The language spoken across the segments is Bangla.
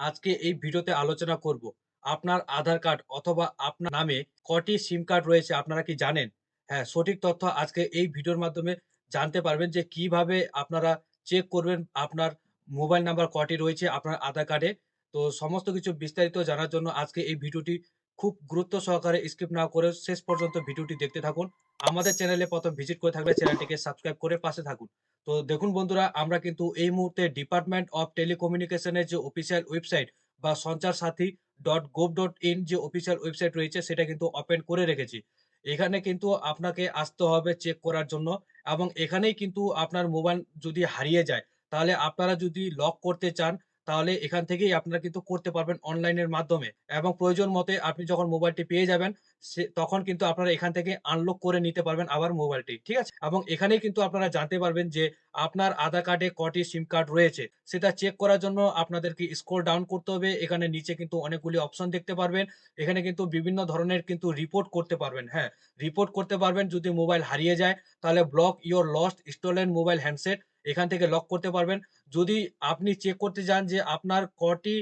আজকে এই ভিডিওতে আলোচনা করব। আপনার আধার কার্ড অথবা আপনার নামে কটি সিম কার্ড রয়েছে আপনারা কি জানেন? হ্যাঁ, সঠিক তথ্য আজকে এই ভিডিওর মাধ্যমে জানতে পারবেন যে কীভাবে আপনারা চেক করবেন আপনার মোবাইল নাম্বার কটি রয়েছে আপনার আধার কার্ডে। তো সমস্ত কিছু বিস্তারিত জানার জন্য আজকে এই ভিডিওটি খুব গুরুত্ব সহকারে স্কিপ না করে শেষ পর্যন্ত ভিডিওটি দেখতে থাকুন। আমাদের চ্যানেলে প্রথম ভিজিট করে থাকলে চ্যানেলটিকে সাবস্ক্রাইব করে পাশে থাকুন। তো দেখুন বন্ধুরা, আমরা কিন্তু এই মুহূর্তে ডিপার্টমেন্ট অফ টেলিকমিউনিকেশনের যে অফিসিয়াল ওয়েবসাইট বা Sanchar Saathi dot gov dot in যে অফিসিয়াল ওয়েবসাইট রয়েছে, সেটা কিন্তু ওপেন করে রেখেছি। এখানে কিন্তু আপনাকে আসতে হবে চেক করার জন্য এবং এখানেই কিন্তু আপনার মোবাইল যদি হারিয়ে যায়, তাহলে আপনারা যদি লক করতে চান তাহলে এখান থেকেই আপনারা কিন্তু করতে পারবেন অনলাইনের মাধ্যমে এবং প্রয়োজন মতে আপনি যখন মোবাইলটি পেয়ে যাবেন সে তখন কিন্তু আপনারা এখান থেকে আনলক করে নিতে পারবেন আবার মোবাইলটি। ঠিক আছে? এবং এখানেই কিন্তু আপনারা জানতে পারবেন যে আপনার আধার কার্ডে কটি সিম কার্ড রয়েছে। সেটা চেক করার জন্য আপনাদেরকে স্ক্রল ডাউন করতে হবে। এখানে নিচে কিন্তু অনেকগুলি অপশন দেখতে পারবেন। এখানে কিন্তু বিভিন্ন ধরনের কিন্তু রিপোর্ট করতে পারবেন। হ্যাঁ, রিপোর্ট করতে পারবেন যদি মোবাইল হারিয়ে যায় তাহলে block your lost stolen mobile handset এখান থেকে লক করতে পারবেন। যদি আপনি চেক করতে যান যে আপনার কটি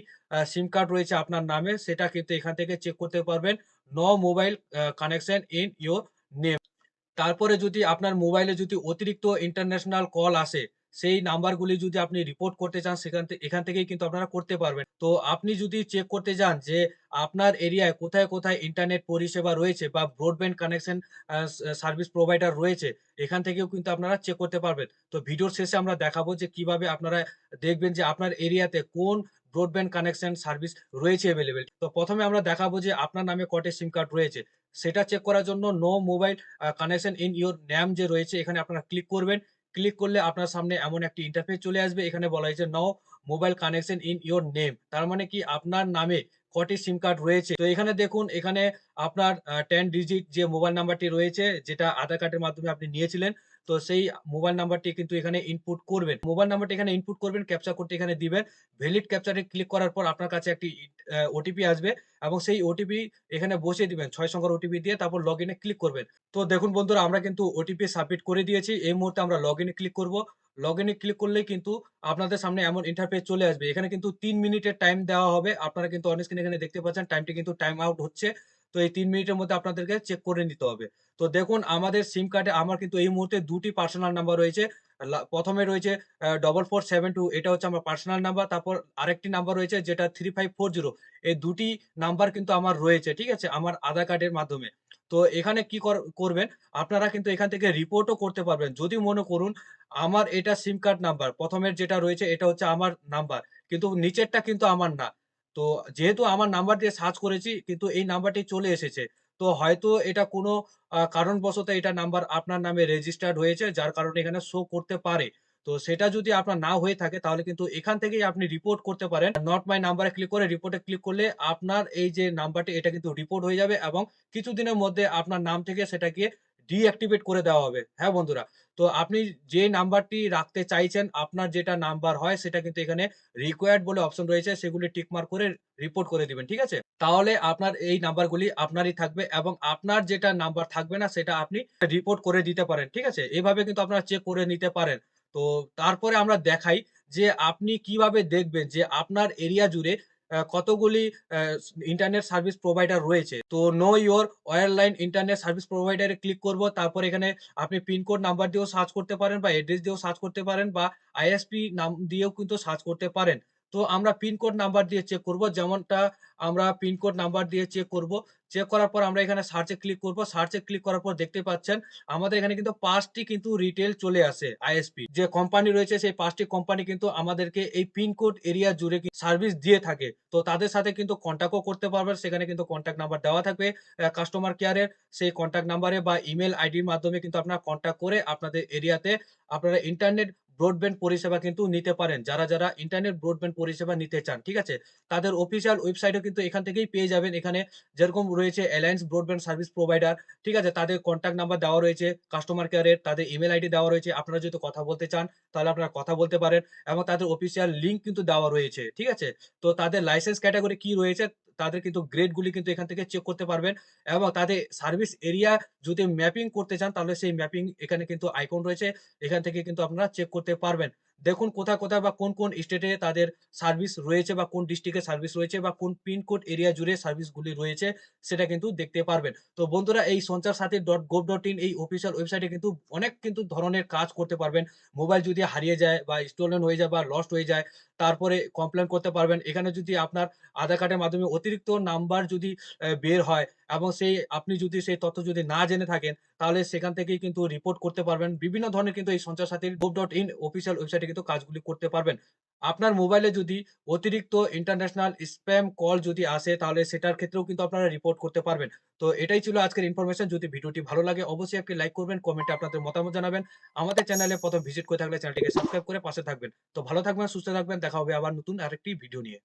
সিম কার্ড রয়েছে আপনার নামে সেটা কিন্তু এখান থেকে চেক করতে পারবেন। No mobile connection in your name. তারপরে যদি আপনার মোবাইলে যদি অতিরিক্ত ইন্টারন্যাশনাল কল আসে, সেই নাম্বারগুলি যদি আপনি রিপোর্ট করতে চান সেখান থেকে এখান থেকেই কিন্তু আপনারা করতে পারবেন। তো আপনি যদি চেক করতে যান যে আপনার এরিয়ায় কোথায়, কোথায় ইন্টারনেট পরিষেবা রয়েছে বা ব্রডব্যান্ড কানেকশন সার্ভিস প্রোভাইডার রয়েছে, এখান থেকেও কিন্তু আপনারা চেক করতে পারবেন। তো ভিডিওর শেষে আমরা দেখাবো যে কীভাবে আপনারা দেখবেন যে আপনার এরিয়াতে কোন ব্রডব্যান্ড কানেকশন সার্ভিস রয়েছে অ্যাভেলেবেল তো প্রথমে আমরা দেখাবো যে আপনার নামে কটি সিম কার্ড রয়েছে। সেটা চেক করার জন্য no mobile connection in your name যে রয়েছে এখানে আপনারা ক্লিক করবেন। ক্লিক করলে আপনার সামনে এমন একটি ইন্টারফেস চলে আসবে। এখানে বলা হয়েছে no mobile connection in your name. তার মানে কি আপনার নামে কটি সিম কার্ড রয়েছে। তো এখানে দেখুন, এখানে আপনার টেন ডিজিট যে মোবাইল নাম্বারটি রয়েছে, যেটা আধার কার্ডের মাধ্যমে আপনি নিয়েছিলেন। তো সেই মোবাইল নাম্বারটি কিন্তু এখানে ইনপুট করবেন। মোবাইল নাম্বারটি এখানে ইনপুট করবেন, ক্যাপচা করতে এখানে দিবেন। ভ্যালিড ক্যাপচারে ক্লিক করার পর আপনার কাছে একটি ওটিপি আসবে এবং সেই ওটিপি এখানে বসিয়ে দিবেন। ছয় সংখ্যার ওটিপি দিয়ে তারপর লগইন এ ক্লিক করবেন। তো দেখুন বন্ধুরা আমরা কিন্তু ওটিপি সাবমিট করে দিয়েছি। এই মুহূর্তে আমরা লগইন এ ক্লিক করব। লগইন এ ক্লিক করলেই কিন্তু আপনাদের সামনে এমন ইন্টারফেস চলে আসবে। এখানে কিন্তু তিন মিনিটের টাইম দেওয়া হবে। আপনারা কিন্তু অন স্ক্রিন এখানে দেখতে পাচ্ছেন টাইমটি কিন্তু টাইম আউট হচ্ছে। তো এই তিন মিনিটের মধ্যে আপনাদেরকে চেক করে নিতে হবে। তো দেখুন, আমাদের সিম কার্ডে আমার কিন্তু এই মুহূর্তে দুটি পার্সোনাল নাম্বার রয়েছে। লা ১ম এ রয়েছে আ 4472 এটা হচ্ছে আমার পার্সোনাল নাম্বার। তারপর আরেকটি নাম্বার রয়েছে যেটা 3540 এই দুটি নাম্বার কিন্তু আমার রয়েছে। ঠিক আছে? আমার আধার কার্ডের মাধ্যমে। তো এখানে কি কর, করবেন আপনারা কিন্তু এখান থেকে রিপোর্টও করতে পারবেন। যদি মনে করুন, আমার এটা সিম কার্ড নাম্বার প্রথমের যেটা রয়েছে, এটা হচ্ছে আমার নাম্বার। কিন্তু নিচেরটা কিন্তু আমার না। তো যেহেতু আমার নাম্বার দিয়ে সার্চ করেছি, কিন্তু এই নাম্বারটি চলে এসেছে। তো হয়তো এটা কোনো কারণবশত এটা নাম্বার আপনার নামে রেজিস্টার্ড হয়েছে, যার কারণে এখানে শো করতে পারে। তো সেটা যদি আপনার না হয়ে থাকে, তাহলে কিন্তু এখান থেকেই আপনি রিপোর্ট করতে পারেন। নট মাই নাম্বারে ক্লিক করে রিপোর্টে ক্লিক করলে আপনার এই যে নাম্বারটি এটা কিন্তু রিপোর্ট হয়ে যাবে এবং কিছুদিনের মধ্যে আপনার নাম থেকে সেটাকে ডিঅ্যাক্টিভেট করে দেওয়া হবে। হ্যাঁ বন্ধুরা? তো আপনি যে নাম্বারটি রাখতে চাইছেন, আপনার যেটা নাম্বার হয় সেটা কিন্তু এখানে রিকোয়ার্ড বলে অপশন রয়েছে, সেগুলি টিক মার্ক করে রিপোর্ট করে দিবেন। ঠিক আছে? তাহলে আপনার এই নাম্বারগুলি আপনারই থাকবে এবং আপনার যেটা নাম্বার থাকবে না সেটা আপনি রিপোর্ট করে দিতে পারেন। ঠিক আছে? এভাবে কিন্তু আপনারা চেক করে নিতে পারেন। তো তারপরে আমরা দেখাই যে আপনি কীভাবে দেখবেন যে আপনার এরিয়া জুড়ে কতগুলি ইন্টারনেট সার্ভিস প্রোভাইডার রয়েছে। তো know your wireline internet service প্রোভাইডারে click করব। তারপর এখানে আপনি পিনকোড নাম্বার দিয়েও সার্চ করতে পারেন বা অ্যাড্রেস দিয়েও সার্চ করতে পারেন বা আইএসপি নাম দিয়েও কিন্তু সার্চ করতে পারেন। তো আমরা পিনকোড নাম্বার দিয়ে চেক করব। যেমনটা আমরা পিনকোড নাম্বার দিয়ে চেক করব। চেক করার পর আমরা এখানে সার্চে ক্লিক করব। সার্চ ক্লিক করার পর দেখতে পাচ্ছেন, আমাদের এখানে কিন্তু পাঁচটি কিন্তু রিটেল চলে আসে আইএসপি। যে কোম্পানি রয়েছে, সেই পাঁচটি কোম্পানি কিন্তু আমাদেরকে এই পিনকোড এরিয়া জুড়ে সার্ভিস দিয়ে থাকে। তো তাদের সাথে কিন্তু কনট্যাক্ট ও করতে পারবেন। সেখানে কিন্তু কন্ট্যাক্ট নাম্বার দেওয়া থাকবে কাস্টমার কেয়ারের। সেই কন্ট্যাক্ট নাম্বারে বা ইমেইল আইডির মাধ্যমে কিন্তু আপনারা কন্ট্যাক্ট করে আপনাদের এরিয়াতে আপনারা ইন্টারনেট ব্রডব্যান্ড পরিষেবা কিন্তু নিতে পারেন। যারা, যারা ইন্টারনেট ব্রডব্যান্ড পরিষেবা নিতে চান। ঠিক আছে? তাদের অফিসিয়াল ওয়েবসাইটও কিন্তু এখান থেকেই পেয়ে যাবেন। এখানে যেরকম রয়েছে অ্যালায়েন্স ব্রডব্যান্ড সার্ভিস প্রোভাইডার। ঠিক আছে? তাদের কন্ট্যাক্ট নাম্বার দেওয়া রয়েছে কাস্টমার কেয়ারের, তাদের ইমেল আইডি দেওয়া রয়েছে। আপনারা যদি কথা বলতে চান তাহলে আপনারা কথা বলতে পারেন এবং তাদের অফিসিয়াল লিঙ্ক কিন্তু দেওয়া রয়েছে। ঠিক আছে? তো তাদের লাইসেন্স ক্যাটাগরি কি রয়েছে তাদের কিন্তু গ্রেড গুলি কিন্তু এখান থেকে চেক করতে পারবেন এবং তাদের সার্ভিস এরিয়া যদি ম্যাপিং করতে চান তাহলে সেই ম্যাপিং এখানে কিন্তু আইকন রয়েছে। এখান থেকে কিন্তু আপনারা চেক করতে পারবেন। দেখুন কোথায়, কোথায় বা কোন, কোন স্টেটে তাদের সার্ভিস রয়েছে বা কোন ডিস্ট্রিক্টে সার্ভিস রয়েছে বা কোন পিনকোড এরিয়া জুড়ে সার্ভিসগুলি রয়েছে সেটা কিন্তু দেখতে পারবেন। তো বন্ধুরা এই Sanchar Saathi dot gov dot in এই অফিসিয়াল ওয়েবসাইটে কিন্তু অনেক কিন্তু ধরনের কাজ করতে পারবেন। মোবাইল যদি হারিয়ে যায় বা স্টোলেন হয়ে যায় বা লস্ট হয়ে যায়, তারপরে কমপ্লেন করতে পারবেন। এখানে যদি আপনার আধার কার্ডের মাধ্যমে অতিরিক্ত নাম্বার যদি বের হয় এবং সেই আপনি যদি সেই তথ্য যদি না জেনে থাকেন, তাহলে সেখান থেকেই কিন্তু রিপোর্ট করতে পারবেন। বিভিন্ন ধরনের কিন্তু এই সঞ্চারসাথীর.gov.in অফিসিয়াল ওয়েবসাইটে কিন্তু কাজগুলি করতে পারবেন। আপনার মোবাইলে যদি অতিরিক্ত ইন্টারন্যাশনাল স্প্যাম কল যদি আসে তাহলে সেটার ক্ষেত্রেও কিন্তু আপনারা রিপোর্ট করতে পারবেন। তো এটাই ছিল আজকের ইনফরমেশন। যদি ভিডিওটি ভালো লাগে অবশ্যই একটি লাইক করবেন, কমেন্টে আপনাদের মতামত জানাবেন। আমাদের চ্যানেলে ১ম ভিজিট করে থাকলে চ্যানেলটিকে সাবস্ক্রাইব করে পাশে থাকবেন। তো ভালো থাকবেন, সুস্থ থাকবেন। দেখা হবে আবার নতুন আরেকটি ভিডিও নিয়ে।